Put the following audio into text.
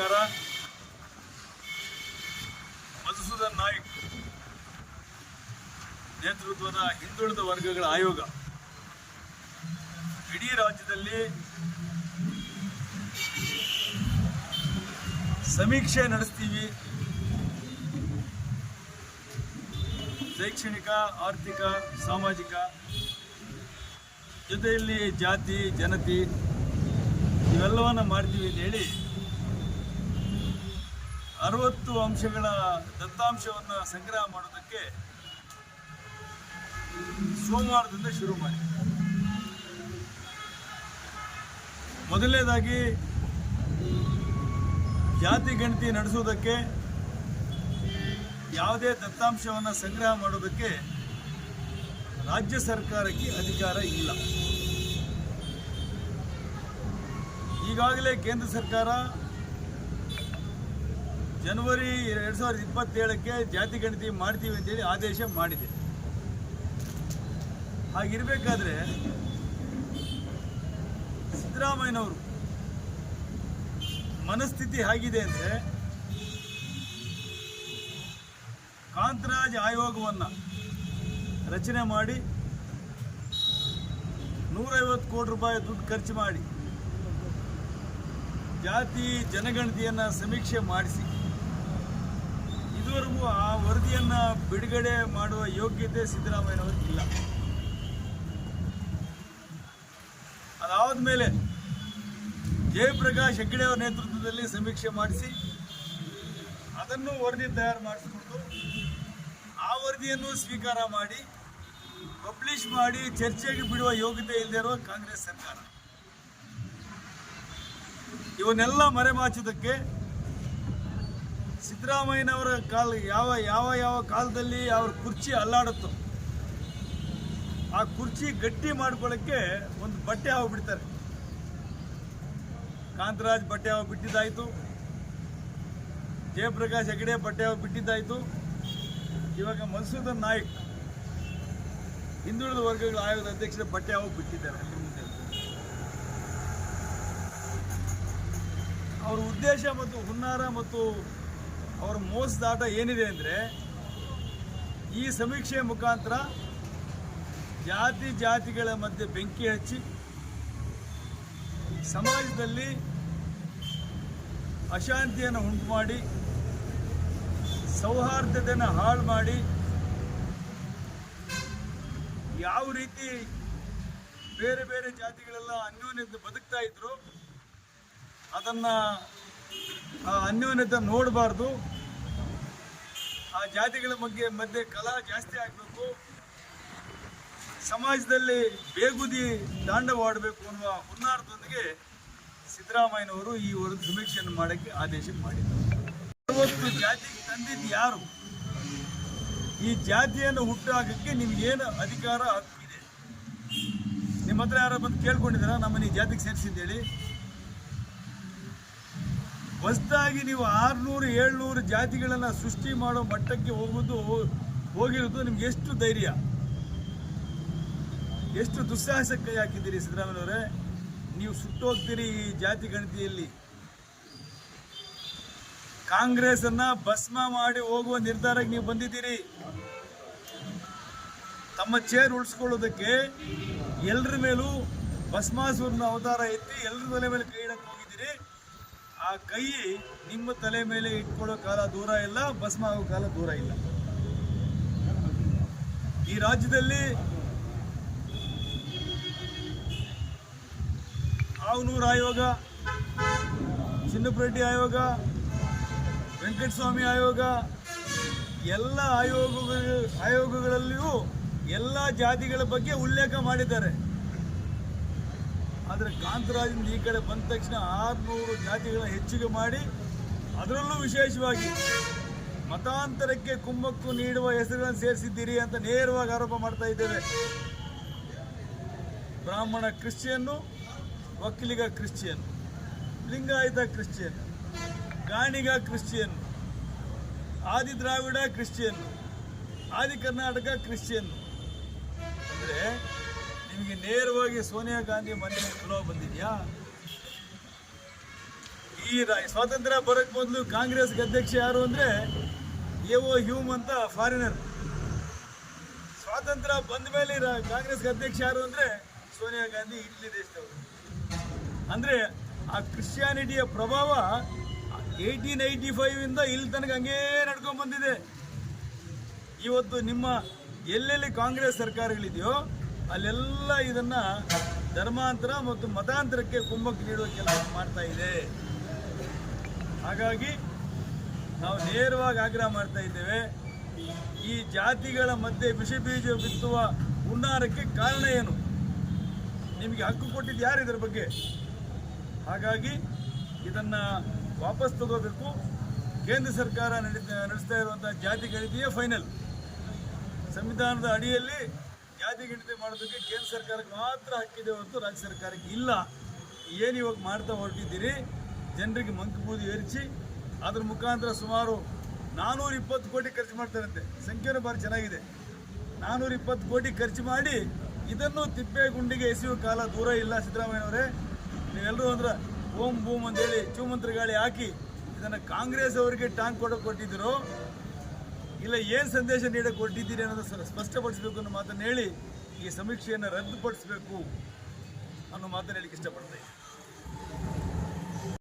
ಸರ್ಕಾರ ಮಧುಸೂದನ್ ನಾಯ್ಕ್ ನೇತೃತ್ವದ ಹಿಂದುಳಿದ ವರ್ಗಗಳ ಆಯೋಗ ಇಡೀ ರಾಜ್ಯದಲ್ಲಿ ಸಮೀಕ್ಷೆ ನಡೆಸ್ತೀವಿ. ಶೈಕ್ಷಣಿಕ, ಆರ್ಥಿಕ, ಸಾಮಾಜಿಕ, ಜೊತೆಯಲ್ಲಿ ಜಾತಿ, ಜನತಿ, ಇವೆಲ್ಲವನ್ನ ಮಾಡ್ತೀವಿ ಅಂತ ಹೇಳಿ ಅರವತ್ತು ಅಂಶಗಳ ದತ್ತಾಂಶವನ್ನು ಸಂಗ್ರಹ ಮಾಡೋದಕ್ಕೆ ಸೋಮವಾರದಿಂದ ಶುರು ಮಾಡಿ. ಮೊದಲನೇದಾಗಿ ಜಾತಿ ಗಣತಿ ನಡೆಸುವುದಕ್ಕೆ ಯಾವುದೇ ದತ್ತಾಂಶವನ್ನು ಸಂಗ್ರಹ ಮಾಡೋದಕ್ಕೆ ರಾಜ್ಯ ಸರ್ಕಾರಕ್ಕೆ ಅಧಿಕಾರ ಇಲ್ಲ. ಈಗಾಗಲೇ ಕೇಂದ್ರ ಸರ್ಕಾರ ಜನವರಿ ಎರಡು ಸಾವಿರದ ಇಪ್ಪತ್ತೇಳಕ್ಕೆ ಜಾತಿ ಗಣತಿ ಮಾಡ್ತೀವಿ ಅಂತೇಳಿ ಆದೇಶ ಮಾಡಿದೆ. ಹಾಗಿರಬೇಕಾದ್ರೆ ಸಿದ್ದರಾಮಯ್ಯನವರು ಮನಸ್ಥಿತಿ ಹೇಗಿದೆ ಅಂದರೆ ಕಾಂತರಾಜ್ ಆಯೋಗವನ್ನು ರಚನೆ ಮಾಡಿ ನೂರೈವತ್ತು ಕೋಟಿ ರೂಪಾಯಿ ದುಡ್ಡು ಖರ್ಚು ಮಾಡಿ ಜಾತಿ ಜನಗಣತಿಯನ್ನು ಸಮೀಕ್ಷೆ ಮಾಡಿಸಿ ಇದುವರೆಗೂ ಆ ವರದಿಯನ್ನು ಬಿಡುಗಡೆ ಮಾಡುವ ಯೋಗ್ಯತೆ ಸಿದ್ದರಾಮಯ್ಯನವ್ರಿಗೆ ಇಲ್ಲ. ಅದಾದ ಮೇಲೆ ಜಯಪ್ರಕಾಶ್ ಹೆಗ್ಗಡೆ ಅವರ ನೇತೃತ್ವದಲ್ಲಿ ಸಮೀಕ್ಷೆ ಮಾಡಿಸಿ ಅದನ್ನು ವರದಿ ತಯಾರು ಮಾಡಿಸಿಕೊಂಡು ಆ ವರದಿಯನ್ನು ಸ್ವೀಕಾರ ಮಾಡಿ, ಪಬ್ಲಿಷ್ ಮಾಡಿ, ಚರ್ಚೆಗೆ ಬಿಡುವ ಯೋಗ್ಯತೆ ಇಲ್ಲದೆ ಇರುವ ಕಾಂಗ್ರೆಸ್ ಸರ್ಕಾರ. ಇವನ್ನೆಲ್ಲ ಮರೆಮಾಚುವುದಕ್ಕೆ ಸಿದ್ದರಾಮಯ್ಯನವರ ಕಾಲ ಯಾವ ಯಾವ ಯಾವ ಕಾಲದಲ್ಲಿ ಅವ್ರ ಕುರ್ಚಿ ಅಲ್ಲಾಡುತ್ತೋ, ಆ ಕುರ್ಚಿ ಗಟ್ಟಿ ಮಾಡ್ಕೊಳ್ಳೋಕ್ಕೆ ಒಂದು ಬಟ್ಟೆ ಹೋಗ್ಬಿಡ್ತಾರೆ ಕಾಂತರಾಜ್ ಬಟ್ಟೆ ಹಾವು ಬಿಟ್ಟಿದ್ದಾಯಿತು ಜಯಪ್ರಕಾಶ್ ಹೆಗಡೆ ಬಟ್ಟೆ ಹಾವು ಬಿಟ್ಟಿದ್ದಾಯಿತು ಇವಾಗ ಮನ್ಸೂದನ್ ನಾಯ್ಕ್ ಹಿಂದುಳಿದ ವರ್ಗಗಳ ಆಯೋಗದ ಅಧ್ಯಕ್ಷರ ಬಟ್ಟೆ ಹಾವು ಬಿಟ್ಟಿದ್ದಾರೆ ಮುಂದೆ ಅವರ ಉದ್ದೇಶ ಮತ್ತು ಹುನ್ನಾರ ಮತ್ತು ಅವರ ಮೋಸದಾಟ ಏನಿದೆ ಅಂದರೆ ಈ ಸಮೀಕ್ಷೆ ಮುಖಾಂತರ ಜಾತಿ ಜಾತಿಗಳ ಮಧ್ಯೆ ಬೆಂಕಿ ಹಚ್ಚಿ ಸಮಾಜದಲ್ಲಿ ಅಶಾಂತಿಯನ್ನು ಉಂಟು ಮಾಡಿ ಸೌಹಾರ್ದತೆಯನ್ನು ಹಾಳು ಮಾಡಿ ಯಾವ ರೀತಿ ಬೇರೆ ಬೇರೆ ಜಾತಿಗಳೆಲ್ಲ ಅನ್ಯೋನ್ಯತೆ ಬದುಕ್ತಾ ಇದ್ರು, ಅದನ್ನ ಆ ಅನ್ಯೋನ್ಯತೆ ನೋಡಬಾರ್ದು. ಆ ಜಾತಿಗಳ ಬಗ್ಗೆ ಮಧ್ಯೆ ಕಲಾ ಜಾಸ್ತಿ ಆಗಬೇಕು. ಸಮಾಜದಲ್ಲಿ ಬೇಗುದಿ ತಾಂಡವಾಡಬೇಕು ಅನ್ನುವ ಹುನ್ನಾರದೊಂದಿಗೆ ಸಿದ್ದರಾಮಯ್ಯನವರು ಈ ಒಂದು ಸಮೀಕ್ಷೆಯನ್ನು ಮಾಡೋಕ್ಕೆ ಆದೇಶ ಮಾಡಿದ್ದಾರೆ ಅರವತ್ತು ಜಾತಿಗೆ ತಂದಿದ್ದು ಯಾರು? ಈ ಜಾತಿಯನ್ನು ಹುಟ್ಟುಹಾಕಕ್ಕೆ ನಿಮ್ಗೇನು ಅಧಿಕಾರ ಹಕ್ಕಿದೆ ನಿಮ್ಮ ಹತ್ರ ಯಾರೋ ಬಂದು ಕೇಳ್ಕೊಂಡಿದ್ದೀರಾ? ನಮ್ಮನ್ನು ಈ ಜಾತಿಗೆ ಸೇರಿಸಿದ್ದೇಳಿ ಹೊಸದಾಗಿ ನೀವು ಆರುನೂರು, ಏಳ್ನೂರು ಜಾತಿಗಳನ್ನು ಸೃಷ್ಟಿ ಮಾಡೋ ಮಟ್ಟಕ್ಕೆ ಹೋಗೋದು, ಹೋಗಿರೋದು ನಿಮ್ಗೆ ಎಷ್ಟು ಧೈರ್ಯ? ಎಷ್ಟು ದುಸ್ಸಾಹಸಕ್ಕೆ ಹಾಕಿದ್ದೀರಿ ಸಿದ್ದರಾಮಯ್ಯವರೇ? ನೀವು ಸುಟ್ಟೋಗ್ತೀರಿ ಈ ಜಾತಿ ಗಣತಿಯಲ್ಲಿ. ಕಾಂಗ್ರೆಸ್ ಅನ್ನ ಭಸ್ಮ ಮಾಡಿ ಹೋಗುವ ನಿರ್ಧಾರಕ್ಕೆ ನೀವು ಬಂದಿದ್ದೀರಿ. ತಮ್ಮ ಚೇರ್ ಉಳಿಸ್ಕೊಳ್ಳೋದಕ್ಕೆ ಎಲ್ಲರ ಮೇಲೂ ಭಸ್ಮಾಸುರನ ಅವತಾರ ಎತ್ತಿ ಎಲ್ಲರ ತಲೆ ಮೇಲೆ ಕೈ ಇಡಕ್ಕೆ ಹೋಗಿದ್ದೀರಿ. ಆ ಕೈ ನಿಮ್ಮ ತಲೆ ಮೇಲೆ ಇಟ್ಕೊಳ್ಳೋ ಕಾಲ ದೂರ ಇಲ್ಲ, ಭಸ್ಮ ಆಗೋ ಕಾಲ ದೂರ ಇಲ್ಲ. ಈ ರಾಜ್ಯದಲ್ಲಿ ಆವನೂರು ಆಯೋಗ ಚಿನ್ನಪರೆಡ್ಡಿ ಆಯೋಗ, ವೆಂಕಟಸ್ವಾಮಿ ಆಯೋಗ, ಎಲ್ಲ ಆಯೋಗಗಳು, ಆಯೋಗಗಳಲ್ಲಿಯೂ ಎಲ್ಲ ಜಾತಿಗಳ ಬಗ್ಗೆ ಉಲ್ಲೇಖ ಮಾಡಿದ್ದಾರೆ. ಆದರೆ ಕಾಂತರಾಜಿಂದ ಈ ಕಡೆ ಬಂದ ತಕ್ಷಣ ಆರುನೂರು ಜಾತಿಗಳ ಹೆಚ್ಚಿಗೆ ಮಾಡಿ ಅದರಲ್ಲೂ ವಿಶೇಷವಾಗಿ ಮತಾಂತರಕ್ಕೆ ಕುಮ್ಮಕ್ಕು ನೀಡುವ ಹೆಸರುಗಳನ್ನು ಸೇರಿಸಿದ್ದೀರಿ ಅಂತ ನೇರವಾಗಿ ಆರೋಪ ಮಾಡ್ತಾ ಇದ್ದೇವೆ. ಬ್ರಾಹ್ಮಣ ಕ್ರಿಶ್ಚಿಯನ್ನು ವಕೀಲಿಗ ಕ್ರಿಶ್ಚಿಯನ್ ಲಿಂಗಾಯತ ಕ್ರಿಶ್ಚಿಯನ್ ಗಾಣಿಗ ಕ್ರಿಶ್ಚಿಯನ್ ಆದಿ ದ್ರಾವಿಡ ಕ್ರಿಶ್ಚಿಯನ್ ಆದಿ ಕರ್ನಾಟಕ ಕ್ರಿಶ್ಚಿಯನ್ ಅಂದರೆ ನಿಮಗೆ ನೇರವಾಗಿ ಸೋನಿಯಾ ಗಾಂಧಿ ಮನೆ ಚಲೋ ಬಂದಿದೆಯಾ? ಈ ಸ್ವಾತಂತ್ರ್ಯ ಬರೋಕ್ ಮೊದಲು ಕಾಂಗ್ರೆಸ್ ಅಧ್ಯಕ್ಷ ಯಾರು ಅಂದ್ರೆ ಎ ಓ ಹ್ಯೂಮ್ ಅಂತ ಫಾರಿನರ್ ಸ್ವಾತಂತ್ರ್ಯ ಬಂದ ಮೇಲೆ ಕಾಂಗ್ರೆಸ್ ಅಧ್ಯಕ್ಷ ಯಾರು ಅಂದ್ರೆ ಸೋನಿಯಾ ಗಾಂಧಿ ಇಟ್ಲಿ ದೇಶದವರು. ಅಂದ್ರೆ ಆ ಕ್ರಿಶ್ಚಿಯಾನಿಟಿಯ ಪ್ರಭಾವ ಏಯ್ಟೀನ್ ಏಯ್ಟಿ ಫೈವ್ ಇಂದ ಇಲ್ಲಿ ತನಕ ಹಂಗೇ ನಡ್ಕೊಂಡ್ ಬಂದಿದೆ. ಇವತ್ತು ನಿಮ್ಮ ಎಲ್ಲೆಲ್ಲಿ ಕಾಂಗ್ರೆಸ್ ಸರ್ಕಾರಗಳಿದೆಯೋ ಅಲ್ಲೆಲ್ಲ ಇದನ್ನ ಧರ್ಮಾಂತರ ಮತ್ತು ಮತಾಂತರಕ್ಕೆ ಕುಂಭಕ್ಕೆ ನೀಡುವ ಕೆಲಸ ಮಾಡ್ತಾ ಇದೆ. ಹಾಗಾಗಿ ನಾವು ನೇರವಾಗಿ ಆಗ್ರಹ ಮಾಡ್ತಾ ಇದ್ದೇವೆ. ಈ ಜಾತಿಗಳ ಮಧ್ಯೆ ವಿಷ ಬೀಜ ಬಿತ್ತುವ ಹುನ್ನಾರಕ್ಕೆ ಕಾರಣ ಏನು? ನಿಮಗೆ ಹಕ್ಕು ಕೊಟ್ಟಿದ್ದು ಯಾರು ಇದರ ಬಗ್ಗೆ? ಹಾಗಾಗಿ ಇದನ್ನ ವಾಪಸ್ ತಗೋಬೇಕು. ಕೇಂದ್ರ ಸರ್ಕಾರ ನಡೀತಾ, ನಡೆಸ್ತಾ ಇರುವಂತಹ ಜಾತಿ ಗಣಿತೆಯೇ ಫೈನಲ್ ಸಂವಿಧಾನದ ಅಡಿಯಲ್ಲಿ ಜಾತಿ ಗಿಣತಿ ಮಾಡೋದಕ್ಕೆ ಕೇಂದ್ರ ಸರ್ಕಾರಕ್ಕೆ ಮಾತ್ರ ಹಕ್ಕಿದೆ ಹೊರತು ರಾಜ್ಯ ಸರ್ಕಾರಕ್ಕೆ ಇಲ್ಲ. ಏನು ಇವಾಗ ಮಾಡ್ತಾ ಹೊರಟಿದ್ದೀರಿ? ಜನರಿಗೆ ಮಂಕು ಬೂದಿ ಏರಿಸಿ, ಅದ್ರ ಮುಖಾಂತರ ಸುಮಾರು ನಾನೂರ ಇಪ್ಪತ್ತು ಕೋಟಿ ಖರ್ಚು ಮಾಡ್ತಾರಂತೆ ಸಂಖ್ಯೆನೂ ಭಾರಿ ಚೆನ್ನಾಗಿದೆ. ನಾನೂರ ಇಪ್ಪತ್ತು ಕೋಟಿ ಖರ್ಚು ಮಾಡಿ ಇದನ್ನು ತಿಪ್ಪೆ ಗುಂಡಿಗೆ ಎಸೆಯುವ ಕಾಲ ದೂರ ಇಲ್ಲ ಸಿದ್ದರಾಮಯ್ಯನವರೇ ನೀವೆಲ್ಲರೂ ಅಂದ್ರೆ ಓಂ ಬೂಮ್ ಅಂತೇಳಿ ಚೂಮಂತ್ರ ಗಾಳಿ ಹಾಕಿ ಇದನ್ನು ಕಾಂಗ್ರೆಸ್ ಅವರಿಗೆ ಟಾಂಗ್ ಕೊಡೋಕೆ ಕೊಟ್ಟಿದ್ದೀರೋ ಇಲ್ಲ, ಏನು ಸಂದೇಶ ನೀಡಕ್ಕೆ ಹೊರಟಿದ್ದೀರಿ ಅನ್ನೋದು ಸ್ಪಷ್ಟಪಡಿಸಬೇಕು ಅನ್ನೋ ಮಾತನ್ನು ಹೇಳಿ ಈ ಸಮೀಕ್ಷೆಯನ್ನು ರದ್ದುಪಡಿಸಬೇಕು ಅನ್ನೋ ಮಾತನ್ನು ಹೇಳಿಕ್ಕೆ ಇಷ್ಟಪಡ್ತಾ ಇದ್ದೀನಿ.